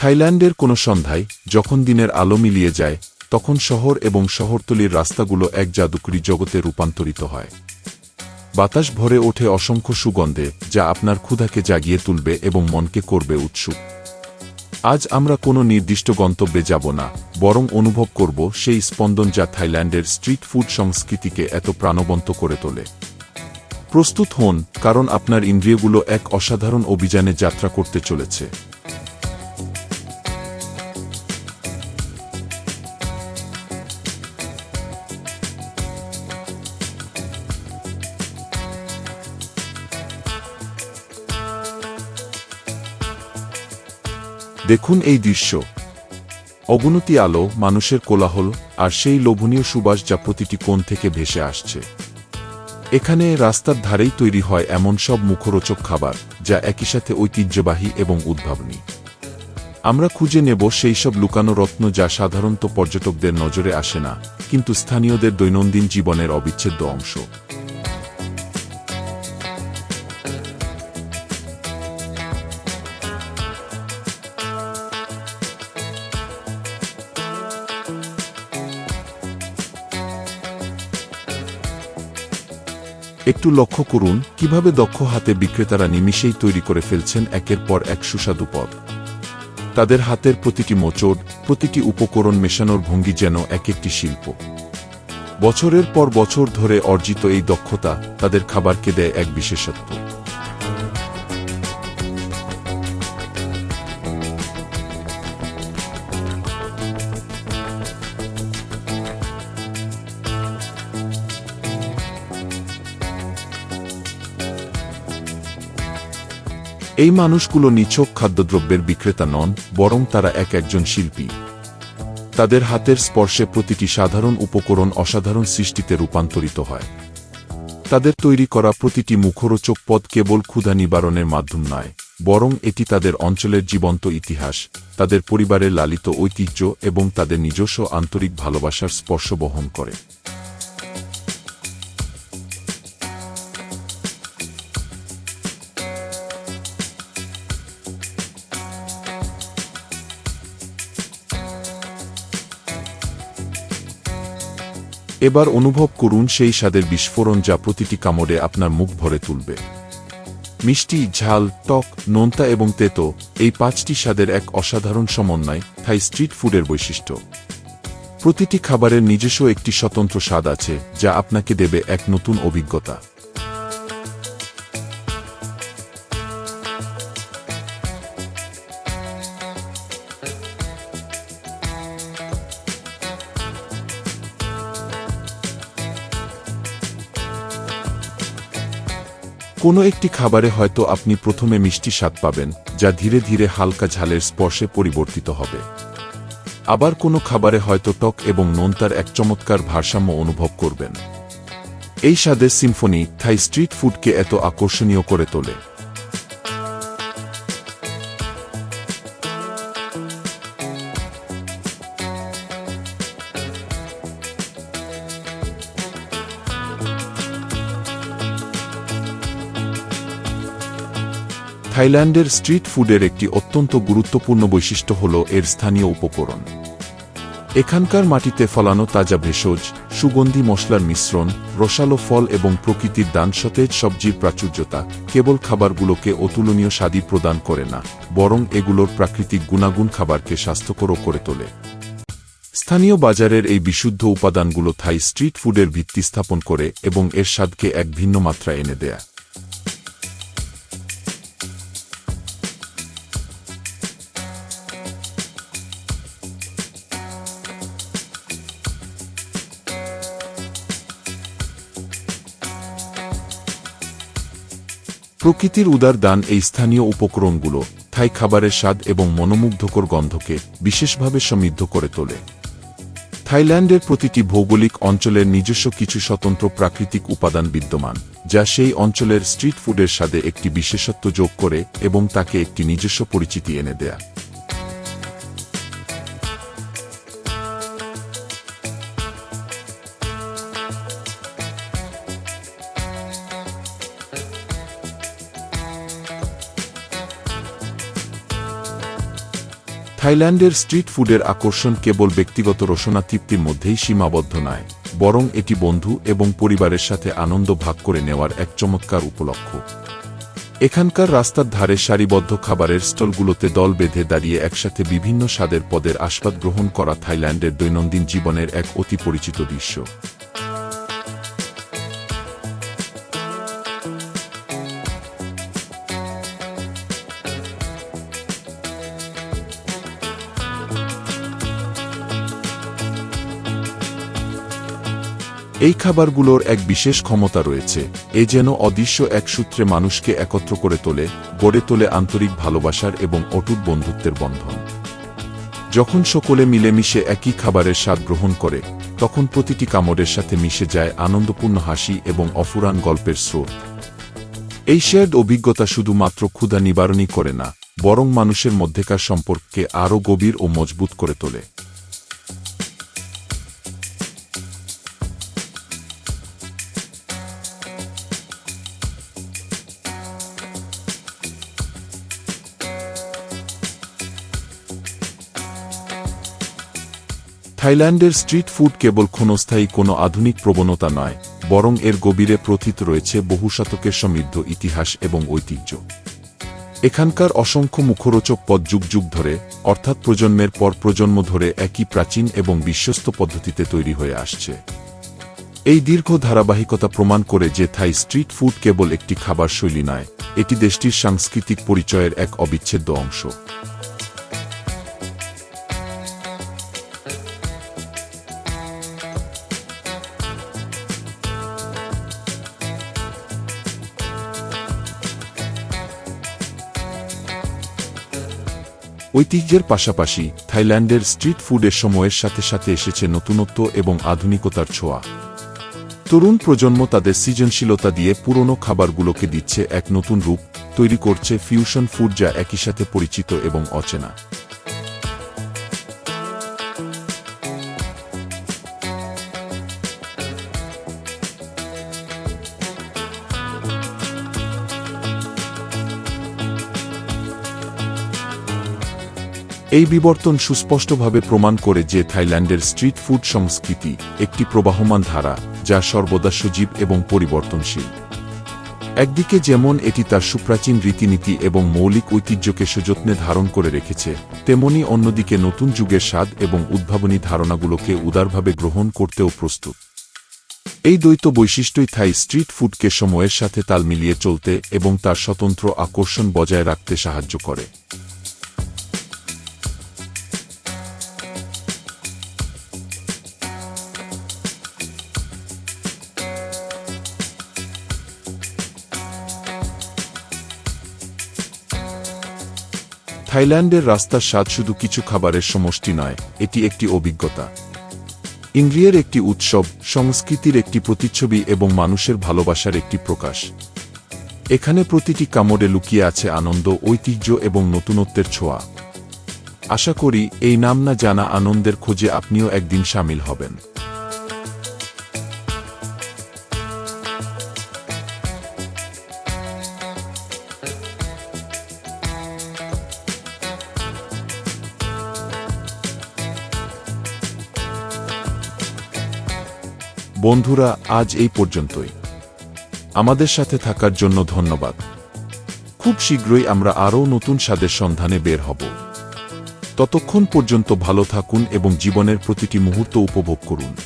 থাইল্যান্ডের কোনো সন্ধ্যায়, যখন দিনের আলো মিলিয়ে যায়, তখন শহর এবং শহরতলির রাস্তাগুলো এক জাদুকরী জগতে রূপান্তরিত হয়। বাতাস ভরে ওঠে অসংখ্য সুগন্ধে, যা আপনার ক্ষুধাকে জাগিয়ে তুলবে এবং মনকে করবে উৎসুক। আজ আমরা কোনো নির্দিষ্ট গন্তব্যে যাব না, বরং অনুভব করব সেই স্পন্দন যা থাইল্যান্ডের স্ট্রিট ফুড সংস্কৃতিকে এত প্রাণবন্ত করে তোলে। প্রস্তুত হন, কারণ আপনার ইন্দ্রিয়গুলো এক অসাধারণ অভিযানে যাত্রা করতে চলেছে। দেখুন এই দৃশ্য। অবনতি আলো মানুষের কোলাহল আর সেই লোভনীয় সুবাস যা প্রতিটি কোণ থেকে ভেসে আসছে। এখানে রাস্তার ধারেই তৈরি হয় এমন সব মুখরোচক খাবার, যা একই সাথে ঐতিহ্যবাহী এবং উদ্ভাবনী। আমরা খুঁজে নেব সেই সব লুকানো রত্ন যা সাধারণত পর্যটকদের নজরে আসে না, কিন্তু স্থানীয়দের দৈনন্দিন জীবনের অবিচ্ছেদ্য অংশ। একটু লক্ষ্য করুন কীভাবে দক্ষ হাতে বিক্রেতারা নিমিষেই তৈরি করে ফেলছেন একের পর এক সুস্বাদু পদ। তাদের হাতের প্রতিটি মোচড়, প্রতিটি উপকরণ মেশানোর ভঙ্গি যেন এক একটি শিল্প। বছরের পর বছর ধরে অর্জিত এই দক্ষতা তাদের খাবারকে দেয় এক বিশেষত্ব। এই মানুষগুলো নিছক খাদ্যদ্রব্যের বিক্রেতা নন, বরং তারা এক একজন শিল্পী। তাদের হাতের স্পর্শে প্রতিটি সাধারণ উপকরণ অসাধারণ সৃষ্টিতে রূপান্তরিত হয়। তাদের তৈরি করা প্রতিটি মুখরোচক পদ কেবল ক্ষুধা নিবারণের মাধ্যম নয়, বরং এটি তাদের অঞ্চলের জীবন্ত ইতিহাস, তাদের পরিবারের লালিত ঐতিহ্য এবং তাদের নিজস্ব আন্তরিক ভালোবাসার স্পর্শ বহন করে। এবার অনুভব করুন সেই স্বাদের বিস্ফোরণ যা প্রতিটি কামড়ে আপনার মুখ ভরে তুলবে। মিষ্টি, ঝাল, টক, নোনতা এবং তেতো, এই পাঁচটি স্বাদের এক অসাধারণ সমন্বয় থাই স্ট্রিট ফুডের বৈশিষ্ট্য। প্রতিটি খাবারের নিজস্ব একটি স্বতন্ত্র স্বাদ আছে, যা আপনাকে দেবে এক নতুন অভিজ্ঞতা। কোনো একটি খাবারে হয়তো আপনি প্রথমে মিষ্টি স্বাদ পাবেন, যা ধীরে ধীরে হালকা ঝালের স্পর্শে পরিবর্তিত হবে। আবার কোনো খাবারে হয়তো টক এবং নোনতার এক চমৎকার ভারসাম্য অনুভব করবেন। এই স্বাদের সিম্ফনি থাই স্ট্রিট ফুডকে এত আকর্ষণীয় করে তোলে। থাইল্যান্ডের স্ট্রিট ফুডের একটি অত্যন্ত গুরুত্বপূর্ণ বৈশিষ্ট্য হল এর স্থানীয় উপকরণ। এখানকার মাটিতে ফলানো তাজা ভেষজ, সুগন্ধি মশলার মিশ্রণ, রসালো ফল এবং প্রকৃতির দান সতেজ সবজির প্রাচুর্যতা কেবল খাবারগুলোকে অতুলনীয় স্বাদী প্রদান করে না, বরং এগুলোর প্রাকৃতিক গুণাগুণ খাবারকে স্বাস্থ্যকরও করে তোলে। স্থানীয় বাজারের এই বিশুদ্ধ উপাদানগুলো থাই স্ট্রিট ফুডের ভিত্তি স্থাপন করে এবং এর স্বাদকে এক ভিন্ন মাত্রা এনে দেয়। প্রকৃতির উদার দান এই স্থানীয় উপকরণগুলো থাই খাবারের স্বাদ এবং মনোমুগ্ধকর গন্ধকে বিশেষভাবে সমৃদ্ধ করে তোলে। থাইল্যান্ডের প্রতিটি ভৌগোলিক অঞ্চলের নিজস্ব কিছু স্বতন্ত্র প্রাকৃতিক উপাদান বিদ্যমান, যা সেই অঞ্চলের স্ট্রিট ফুডের স্বাদে একটি বিশেষত্ব যোগ করে এবং তাকে একটি নিজস্ব পরিচিতি এনে দেয়। থাইল্যান্ডের স্ট্রিট ফুডের আকর্ষণ কেবল ব্যক্তিগত রসনা তৃপ্তির মধ্যেই সীমাবদ্ধ নয়, বরং এটি বন্ধু এবং পরিবারের সাথে আনন্দ ভাগ করে নেওয়ার এক চমৎকার উপলক্ষ। এখানকার রাস্তার ধারে সারিবদ্ধ খাবারের স্টলগুলোতে দল বেঁধে দাঁড়িয়ে একসাথে বিভিন্ন স্বাদের পদের আস্বাদ গ্রহণ করা থাইল্যান্ডের দৈনন্দিন জীবনের এক অতি পরিচিত দৃশ্য। এই খাবারগুলোর এক বিশেষ ক্ষমতা রয়েছে, এ যেন অদৃশ্য এক সূত্রে মানুষকে একত্র করে তোলে, গড়ে তোলে আন্তরিক ভালোবাসার এবং অটুট বন্ধুত্বের বন্ধন। যখন সকলে মিলেমিশে একই খাবারের স্বাদ গ্রহণ করে, তখন প্রতিটি কামড়ের সাথে মিশে যায় আনন্দপূর্ণ হাসি এবং অফুরান গল্পের স্রোত। এই শেয়ার্ড অভিজ্ঞতা শুধুমাত্র ক্ষুধা নিবারণই করে না, বরং মানুষের মধ্যেকার সম্পর্ককে আরও গভীর ও মজবুত করে তোলে। থাইল্যান্ডের স্ট্রিট ফুড কেবল ক্ষণস্থায়ী কোনো আধুনিক প্রবণতা নয়, বরং এর গভীরে প্রথিত রয়েছে বহু শতকের সমৃদ্ধ ইতিহাস এবং ঐতিহ্য। এখানকার অসংখ্য মুখরোচক পদ যুগ যুগ ধরে, অর্থাৎ প্রজন্মের পর প্রজন্ম ধরে একই প্রাচীন এবং বিশ্বস্ত পদ্ধতিতে তৈরি হয়ে আসছে। এই দীর্ঘ ধারাবাহিকতা প্রমাণ করে যে থাই স্ট্রিট ফুড কেবল একটি খাবার শৈলী নয়, এটি দেশটির সাংস্কৃতিক পরিচয়ের এক অবিচ্ছেদ্য অংশ। ঐতিহ্যের পাশাপাশি থাইল্যান্ডের স্ট্রিট ফুডের সময়ের সাথে সাথে এসেছে নতুনত্ব এবং আধুনিকতার ছোঁয়া। তরুণ প্রজন্ম তাদের সৃজনশীলতা দিয়ে পুরনো খাবারগুলোকে দিচ্ছে এক নতুন রূপ, তৈরি করছে ফিউশন ফুড যা একই সাথে পরিচিত এবং অচেনা। এই বিবর্তন সুস্পষ্টভাবে প্রমাণ করে যে থাইল্যান্ডের স্ট্রিট ফুড সংস্কৃতি একটি প্রবাহমান ধারা, যা সর্বদা সজীব এবং পরিবর্তনশীল। একদিকে যেমন এটি তার সুপ্রাচীন রীতিনীতি এবং মৌলিক ঐতিহ্যকে সযত্নে ধারণ করে রেখেছে, তেমনি অন্যদিকে নতুন যুগের স্বাদ এবং উদ্ভাবনী ধারণাগুলোকে উদারভাবে গ্রহণ করতেও প্রস্তুত। এই দ্বৈত বৈশিষ্ট্যই থাই স্ট্রিট ফুডকে সময়ের সাথে তাল মিলিয়ে চলতে এবং তার স্বতন্ত্র আকর্ষণ বজায় রাখতে সাহায্য করে। থাইল্যান্ডের রাস্তার স্বাদ শুধু কিছু খাবারের সমষ্টি নয়, এটি একটি অভিজ্ঞতা। ইন্দ্রিয়ের একটি উৎসব, সংস্কৃতির একটি প্রতিচ্ছবি এবং মানুষের ভালোবাসার একটি প্রকাশ। এখানে প্রতিটি কামড়ে লুকিয়ে আছে আনন্দ, ঐতিহ্য এবং নতুনত্বের ছোঁয়া। আশা করি, এই নাম না জানা আনন্দের খোঁজে আপনিও একদিন সামিল হবেন। বন্ধুরা, আজ এই পর্যন্তই। আমাদের সাথে থাকার জন্য ধন্যবাদ। খুব শীঘ্রই আমরা আরও নতুন স্বাদের সন্ধানে বের হব। ততক্ষণ পর্যন্ত ভালো থাকুন এবং জীবনের প্রতিটি মুহূর্ত উপভোগ করুন।